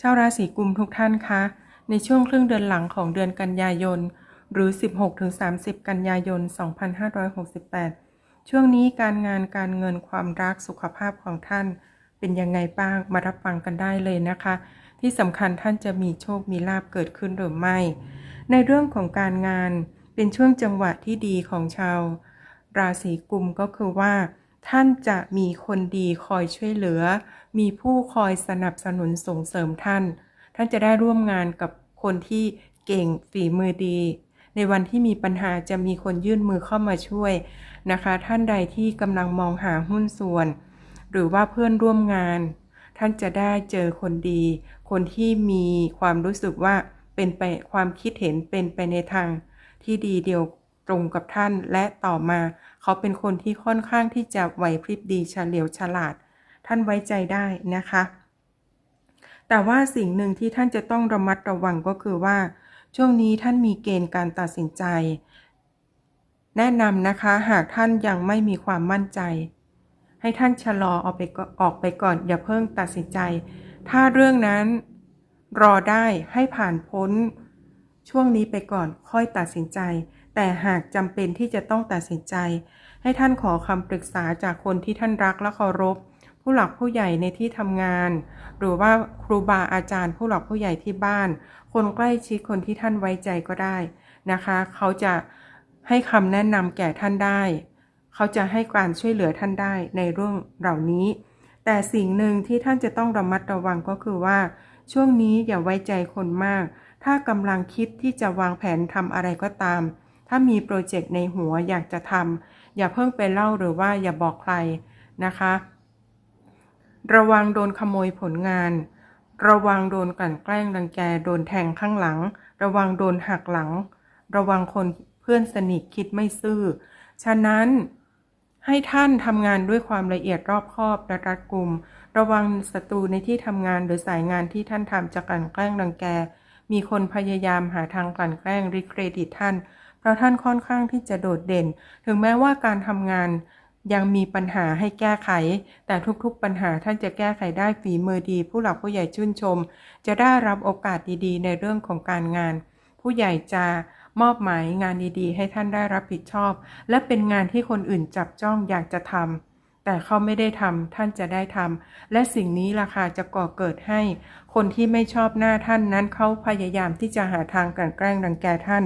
ชาวราศีกุมทุกท่านคะ ในช่วงครึ่งเดือนหลังของเดือนกันยายน หรือ 16-30 กันยายน 2568 ช่วงนี้การงานการเงินความรักสุขภาพของท่าน เป็นยังไงบ้างมารับฟังกันได้เลยนะคะ ที่สำคัญท่านจะมีโชคมีลาบเกิดขึ้นหรือไม่ ในเรื่องของการงานเป็นช่วงจังหวะที่ดีของชาว ราศีกุมก็คือว่า ท่านจะมีคนดีคอยช่วยเหลือ มีผู้คอยสนับสนุนส่งเสริมท่าน ท่านจะได้ร่วมงานกับคนที่เก่งฝีมือดี ในวันที่มีปัญหาจะมีคนยื่นมือเข้ามาช่วยนะคะ ท่านใดที่กำลังมองหาหุ้นส่วน หรือว่าเพื่อนร่วมงาน ท่านจะได้เจอคนดี คนที่มีความรู้สึกว่าเป็นไปความคิดเห็นเป็นไปในทางที่ดีเดียว ตรงกับท่าน และต่อมาเขาเป็นคนที่ค่อนข้างที่จะไหวพริบดีเฉลียวฉลาด ท่านไว้ใจได้นะคะ แต่ว่าสิ่งหนึ่งที่ท่านจะต้องระมัดระวังก็คือว่า ช่วงนี้ท่านมีเกณฑ์การตัดสินใจ แนะนำนะคะหากท่านยังไม่มีความมั่นใจ ให้ท่านชะลอออกไปออกไปก่อน อย่าเพิ่งตัดสินใจ ถ้าเรื่องนั้นรอได้ให้ผ่านพ้นช่วงนี้ไปก่อนค่อยตัดสินใจ แต่หากจำเป็นที่จะต้องตัดสินใจ ให้ท่านขอคำปรึกษาจากคนที่ท่านรักและเคารพ ผู้หลักผู้ใหญ่ในที่ทำงาน หรือว่าครูบาอาจารย์ ผู้หลักผู้ใหญ่ที่บ้าน คนใกล้ชิดคนที่ท่านไว้ใจก็ได้นะคะ เขาจะให้คำแนะนำแก่ท่านได้ เขาจะให้การช่วยเหลือท่านได้ในเรื่องเหล่านี้ แต่สิ่งหนึ่งที่ท่านจะต้องระมัดระวังก็คือว่า ช่วงนี้อย่าไว้ใจคนมาก ถ้ากำลังคิดที่จะวางแผนทำอะไรก็ตาม ถ้ามีโปรเจกต์ในหัวอยากจะทำอย่าเพิ่งไปเล่าหรือว่าอย่าบอกใครนะคะ ระวังโดนขโมยผลงาน ระวังโดนกลั่นแกล้งรังแก โดนแทงข้างหลัง ระวังโดนหักหลัง ระวังคนเพื่อนสนิทคิดไม่ซื่อ ฉะนั้นให้ท่านทำงานด้วยความละเอียดรอบคอบและรัดกุม ระวังศัตรูในที่ทำงานหรือสายงานที่ท่านทำจะกลั่นแกล้งรังแก มีคนพยายามหาทางกลั่นแกล้งริเครดิตท่าน เราะท่านค่อนข้างที่จะโดดเด่น ถึงแม้ว่าการทำงานยังมีปัญหาให้แก้ไข แต่ทุกๆปัญหาท่านจะแก้ไขได้ฝีมือดี ผู้หลักผู้ใหญ่ชื่นชม จะได้รับโอกาสดีๆ ในเรื่องของการงาน ผู้ใหญ่จะมอบหมายงานดีๆ ให้ท่านได้รับผิดชอบ และเป็นงานที่คนอื่นจับจ้องอยากจะทำแต่เขาไม่ได้ทำท่านจะได้ทำและสิ่งนี้ราคาจะก่อเกิดให้ คนที่ไม่ชอบหน้าท่านนั้นเขาพยายามที่จะหาทางกลั่นแกล้งรังแกท่าน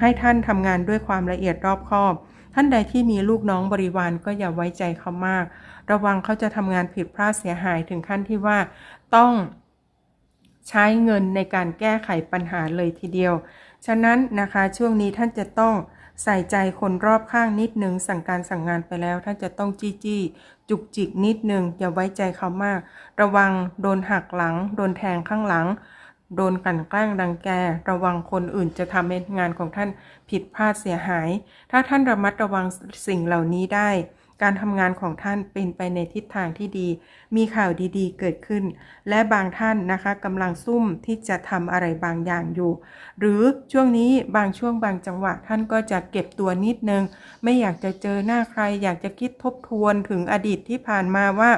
ให้ท่านทำงานด้วยความละเอียดรอบคอบ ท่านใดที่มีลูกน้องบริวารก็อย่าไว้ใจเขามาก ระวังเขาจะทำงานผิดพลาดเสียหายถึงขั้นที่ว่าต้องใช้เงินในการแก้ไขปัญหาเลยทีเดียว ฉะนั้นนะคะช่วงนี้ท่านจะต้องใส่ใจคนรอบข้างนิดนึงสั่งการสั่งงานไปแล้ว ท่านจะต้องจี้จี้จุกจิกนิดนึงอย่าไว้ใจเขามาก ระวังโดนหักหลัง โดนแทงข้างหลัง โดนกลั่นแกล้งรังแก ระวังคนอื่นจะทำให้งานของท่านผิดพลาดเสียหาย ถ้าท่านระมัดระวังสิ่งเหล่านี้ได้ การทำงานของท่านเป็นไปในทิศทางที่ดี มีข่าวดีๆ เกิดขึ้น และบางท่านนะคะกำลังซุ่มที่จะทำอะไรบางอย่างอยู่ หรือช่วงนี้บางช่วงบางจังหวะท่านก็จะเก็บตัวนิดนึง ไม่อยากจะเจอหน้าใคร อยากจะคิดทบทวนถึงอดีตที่ผ่านมาว่า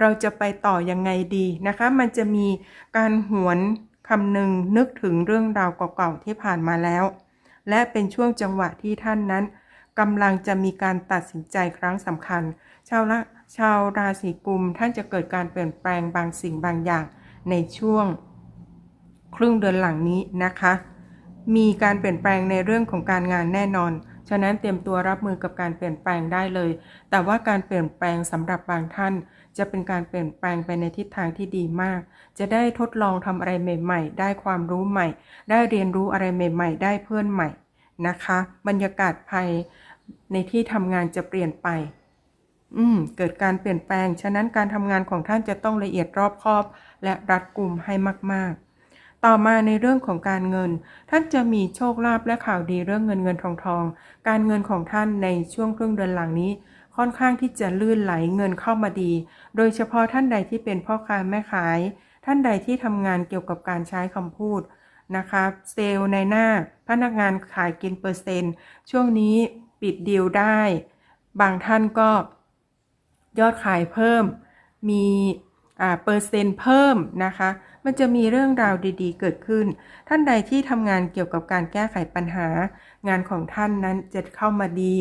เราจะไปต่อยังไงดีนะคะ มันจะมีการหวน คำหนึ่งนึกถึงเรื่องราวเก่าๆที่ผ่านมาแล้ว และเป็นช่วงจังหวะที่ท่านนั้นกำลังจะมีการตัดสินใจครั้งสำคัญ ชาวละชาวราศีกุมท่านจะเกิดการเปลี่ยนแปลงบางสิ่งบางอย่างในช่วง ครึ่งเดือนหลังนี้นะคะ มีการเปลี่ยนแปลงในเรื่องของการงานแน่นอน ฉะนั้นเตรียมตัวรับมือกับการเปลี่ยนแปลงได้เลย แต่ว่าการเปลี่ยนแปลงสำหรับบางท่าน จะเป็นการเปลี่ยนแปลงไปในทิศทางที่ดีมาก จะได้ทดลองทำอะไรใหม่ ๆ ได้ความรู้ใหม่ ได้เรียนรู้อะไรใหม่ ๆ ได้เพื่อนใหม่นะคะ บรรยากาศภายในที่ทำงานจะเปลี่ยนไปอืมเกิดการเปลี่ยนแปลง ฉะนั้นการทำงานของท่านจะต้องละเอียดรอบคอบ และรัดกุมให้มาก ๆ ต่อมาในเรื่องของการเงิน ท่านจะมีโชคลาภและข่าวดีเรื่องเงินเงินทองทอง การเงินของท่านในช่วงครึ่งเดือนหลังนี้ ค่อนข้างที่จะลื่นไหลเงินเข้ามาดี โดยเฉพาะท่านใดที่เป็นพ่อค้าแม่ขาย ท่านใดที่ทำงานเกี่ยวกับการใช้คำพูดนะคะเซลล์ในหน้าพนักงานขายกินเปอร์เซ็นต์ ช่วงนี้ปิดดีลได้ บางท่านก็ยอดขายเพิ่ม มี เปอร์เซ็นต์เพิ่มนะคะ มันจะมีเรื่องราวดีๆ เกิดขึ้น ท่านใดที่ทำงานเกี่ยวกับการแก้ไขปัญหา งานของท่านนั้นจะเข้ามาดี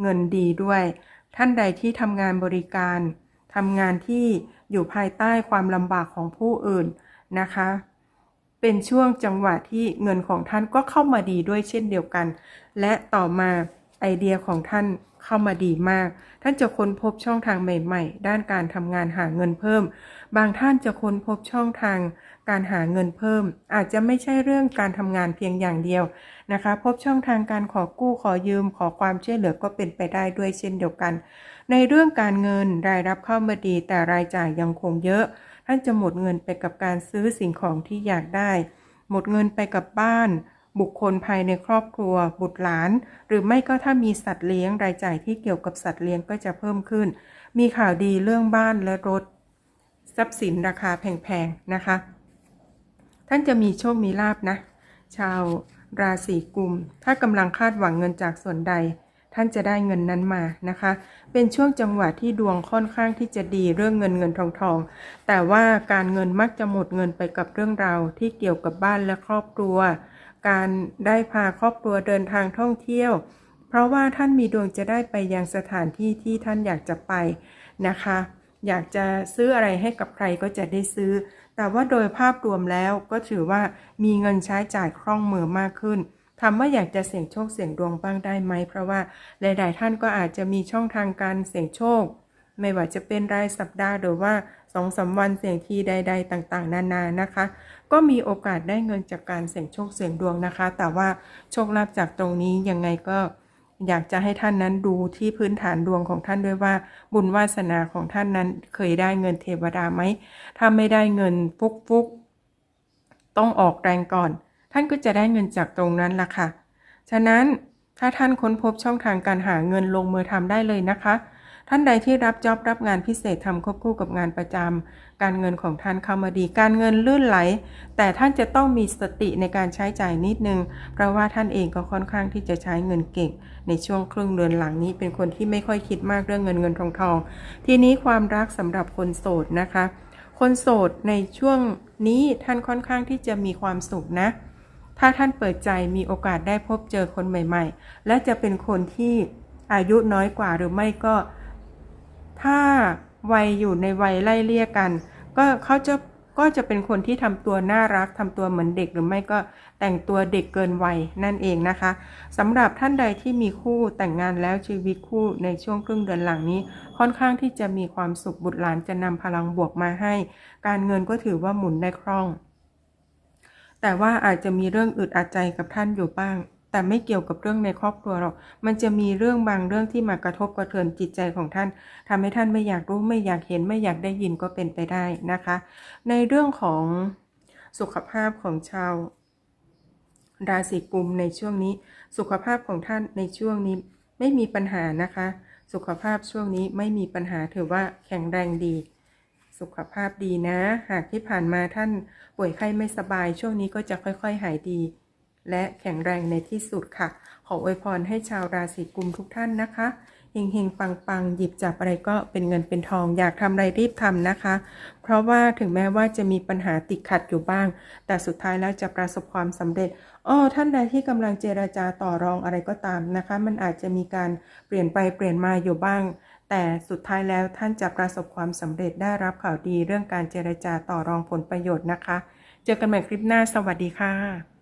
เงินดีด้วย ท่านใดที่ทำงานบริการทำงานที่อยู่ภายใต้ความลำบากของผู้อื่นนะคะ เป็นช่วงจังหวะที่เงินของท่านก็เข้ามาดีด้วยเช่นเดียวกัน และต่อมาไอเดียของท่านเข้ามาดีมาก ท่านจะค้นพบช่องทางใหม่ ๆ ด้านการทำงานหาเงินเพิ่ม บางท่านจะค้นพบช่องทางการหาเงินเพิ่ม อาจจะไม่ใช่เรื่องการทำงานเพียงอย่างเดียวนะคะ พบช่องทางการขอกู้ขอยืมขอความช่วยเหลือก็เป็นไปได้ด้วยเช่นเดียวกัน ในเรื่องการเงินรายรับเข้ามาดี แต่รายจ่ายยังคงเยอะ ท่านจะหมดเงินไปกับการซื้อสิ่งของที่อยากได้ หมดเงินไปกับบ้านบุคคลภายในครอบครัว บุตรหลาน หรือไม่ก็ถ้ามีสัตว์เลี้ยงรายจ่ายที่เกี่ยวกับสัตว์เลี้ยงก็จะเพิ่มขึ้น มีข่าวดีเรื่องบ้านและรถ ทรัพย์สินราคาแพงๆนะคะ ท่านจะมีโชคมีลาบนะ ชาวราศีกุม ถ้ากำลังคาดหวังเงินจากส่วนใด ท่านจะได้เงินนั้นมานะคะ เป็นช่วงจังหวะที่ดวงค่อนข้างที่จะดีเรื่องเงินเงินทองทอง แต่ว่าการเงินมักจะหมดเงินไปกับเรื่องราวที่เกี่ยวกับบ้านและครอบครัว การได้พาครอบครัวเดินทางท่องเที่ยว เพราะว่าท่านมีดวงจะได้ไปยังสถานที่ที่ท่านอยากจะไปนะคะ อยากจะซื้ออะไรให้กับใครก็จะได้ซื้อ แต่ว่าโดยภาพรวมแล้วก็ถือว่ามีเงินใช้จ่ายคล่องมือมากขึ้นถามว่าอยากจะเสี่ยงโชคเสี่ยงดวงบ้างได้ไหม เพราะว่าหลาย ๆ ท่านก็อาจจะมีช่องทางการเสี่ยงโชค ไม่ว่าจะเป็นรายสัปดาห์หรือว่าสองสาวันเสี่ยงทีใด ๆ ต่างๆ นานานะคะ ก็มีโอกาสได้เงินจากการเสี่ยงโชคเสี่ยงดวงนะคะ แต่ว่าโชคลาภจากตรงนี้ยังไงก็ อยากจะให้ท่านนั้นดูที่พื้นฐานดวงของท่านด้วยว่า บุญวาสนาของท่านนั้นเคยได้เงินเทวดาไหมถ้าไม่ได้เงินฟุกฟุกๆต้องออกแรงก่อน ท่านก็จะได้เงินจากตรงนั้นล่ะค่ะ ฉะนั้นถ้าท่านค้นพบช่องทางการหาเงินลงมือทำได้เลยนะคะ ท่านใดที่รับจ็อบรับงานพิเศษทำควบคู่กับงานประจำการเงินของท่านเข้ามาดี การเงินลื่นไหล แต่ท่านจะต้องมีสติในการใช้จ่ายนิดนึง เพราะว่าท่านเองก็ค่อนข้างที่จะใช้เงินเก่ง ในช่วงครึ่งเดือนหลังนี้ เป็นคนที่ไม่ค่อยคิดมากเรื่องเงินเงินทองทอง ทีนี้ความรักสำหรับคนโสดนะคะ คนโสดในช่วงนี้ท่านค่อนข้างที่จะมีความสุขนะถ้าท่านเปิดใจมีโอกาสได้พบเจอคนใหม่ ๆ และจะเป็นคนที่อายุน้อยกว่าหรือไม่ก็ ถ้าวัยอยู่ในวัยไล่เลี่ยกัน ก็เขาจะก็จะเป็นคนที่ทำตัวน่ารักทำตัวเหมือนเด็กหรือไม่ก็แต่งตัวเด็กเกินวัยนั่นเองนะคะสำหรับท่านใดที่มีคู่แต่งงานแล้วชีวิตคู่ในช่วงครึ่งเดือนหลังนี้ ค่อนข้างที่จะมีความสุขบุตรหลานจะนำพลังบวกมาให้ การเงินก็ถือว่าหมุนได้คล่อง แต่ว่าอาจจะมีเรื่องอึดอัดใจกับท่านอยู่บ้าง แต่ไม่เกี่ยวกับเรื่องในครอบครัวหรอก มันจะมีเรื่องบางเรื่องที่มากระทบกระเทือนจิตใจของท่านทำให้ท่านไม่อยากรู้ไม่อยากเห็นไม่อยากได้ยินก็เป็นไปได้นะคะ ในเรื่องของสุขภาพของชาวราศีกุมในช่วงนี้ สุขภาพของท่านในช่วงนี้ไม่มีปัญหานะคะ สุขภาพช่วงนี้ไม่มีปัญหาถือว่าแข็งแรงดี สุขภาพดีนะ หากที่ผ่านมาท่านป่วยไข้ไม่สบายช่วงนี้ก็จะค่อย ๆ หายดี และแข็งแรงในที่สุดค่ะ ขออวยพรให้ชาวราศีกุมทุกท่านนะคะเฮงๆ ปังๆ หยิบจับอะไรก็เป็นเงินเป็นทอง อยากทำอะไรรีบทำนะคะ เพราะว่าถึงแม้ว่าจะมีปัญหาติดขัดอยู่บ้าง แต่สุดท้ายแล้วจะประสบความสำเร็จอ้อท่านใดที่กำลังเจราจาต่อรองอะไรก็ตามนะคะ มันอาจจะมีการเปลี่ยนไปเปลี่ยนมาอยู่บ้าง แต่สุดท้ายแล้วท่านจะประสบความสำเร็จได้รับข่าวดีเรื่องการเจรจาต่อรองผลประโยชน์นะคะ เจอกันใหม่คลิปหน้า สวัสดีค่ะ